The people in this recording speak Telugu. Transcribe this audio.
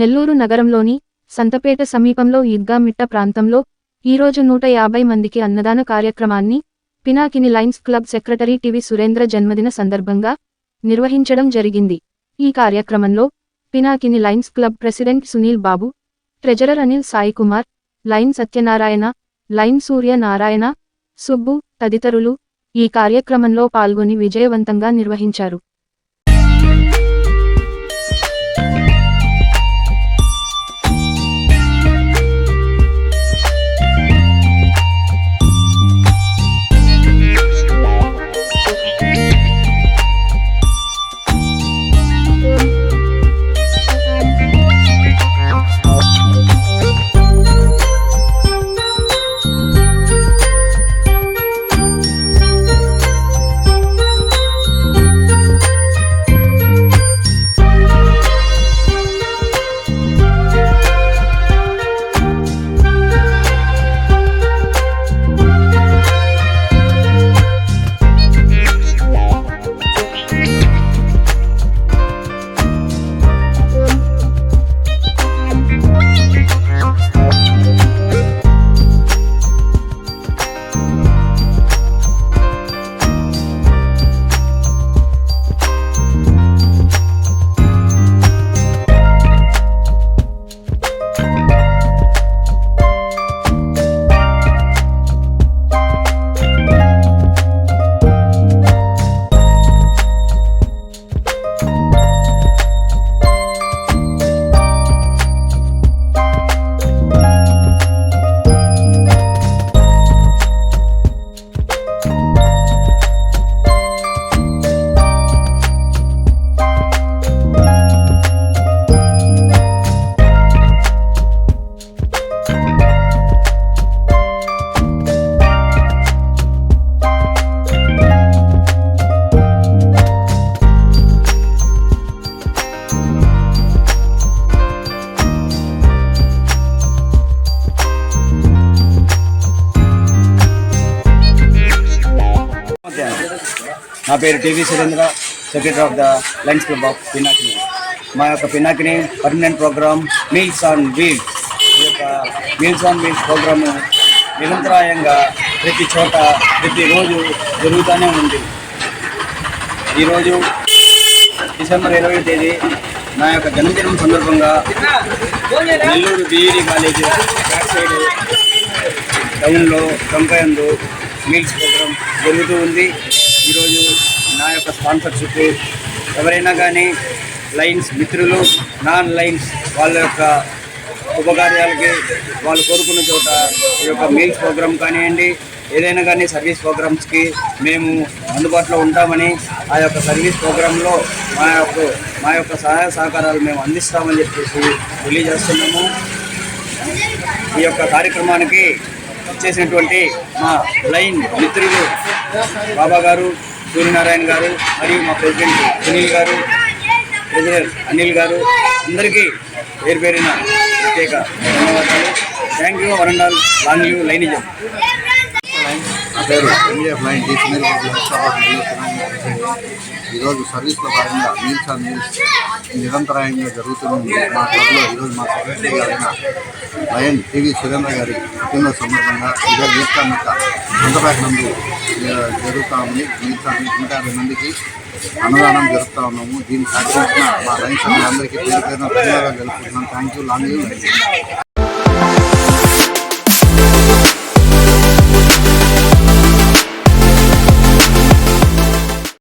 నెల్లూరు నగరంలోని సంతపేట సమీపంలో ఈద్గామిట్ట ప్రాంతంలో ఈరోజు నూట యాభై మందికి అన్నదాన కార్యక్రమాన్ని Pinakini lions club secretary TV Surendra జన్మదిన సందర్భంగా నిర్వహించడం జరిగింది. ఈ కార్యక్రమంలో Pinakini lions club president Sunil Babu treasurer Anil Sai Kumar lion Satyanarayana lion Surya Narayana Subbu తదితరులు ఈ కార్యక్రమంలో పాల్గొని విజయవంతంగా నిర్వహించారు. నా పేరు TV Surendra secretary of the lions club of Pinakini మా యొక్క Pinakini permanent program meals on wheels ఈ యొక్క మీల్స్ ఆన్ వీల్స్ ప్రోగ్రాము నిరంతరాయంగా ప్రతి చోట ప్రతిరోజు జరుగుతూనే ఉంది. ఈరోజు డిసెంబర్ ఇరవై తేదీ నా యొక్క జన్మదినం సందర్భంగా Nellore BEd college back side టౌన్లో టొంకాయందు మీల్స్ ప్రోగ్రామ్ జరుగుతూ ఉంది. ఈరోజు నా యొక్క స్పాన్సర్షిప్ ఎవరైనా కానీ లైన్స్ మిత్రులు నాన్ లైన్స్ వాళ్ళ యొక్క ఉపకార్యాలకి వాళ్ళు కోరుకున్న చోట ఈ యొక్క మీల్స్ ప్రోగ్రామ్ కానివ్వండి ఏదైనా కానీ సర్వీస్ ప్రోగ్రామ్స్కి మేము అందుబాటులో ఉంటామని ఆ యొక్క సర్వీస్ ప్రోగ్రాంలో మా యొక్క మా యొక్క సహాయ సహకారాలు మేము అందిస్తామని చెప్పేసి తెలియజేస్తున్నాము. ఈ యొక్క కార్యక్రమానికి చేసినటువంటి మా లైన్ మిత్రులు బాబా గారు సూర్యనారాయణ గారు మరియు మా ప్రెసిడెంట్ సునీల్ గారు ట్రెజరర్ అనిల్ గారు అందరికీ పేరు పేరిన ప్రత్యేక ధన్యవాదాలు. థ్యాంక్ యూ వరండాల్ లాంగ్ యూ లైనిజం. నా పేరు ఎంజీఎఫ్ లైన్ డి సునీల్ ఈరోజు సర్వీస్లో భాగంగా మీల్స్ ఆన్ మీల్స్ నిరంతరాయంగా జరుగుతుంది మా క్లబ్లో ఈరోజు మా సెక్రటరీ గారైన లయన్ టీవీ సురేంద్ర గారి పుట్టినరోజు సందర్భంగా ఇదే ఈస్టర్ మెక్క సొంతపేట నందు జరుగుతూ ఉంది. మీల్స్ నూట యాభై మందికి అన్నదానం జరుపుతూ ఉన్నాము. దీన్ని సహకరించిన మా రైతులందరికీ పేరు పేరున ధన్యవాదాలు తెలుపుతున్నాం. Thank you long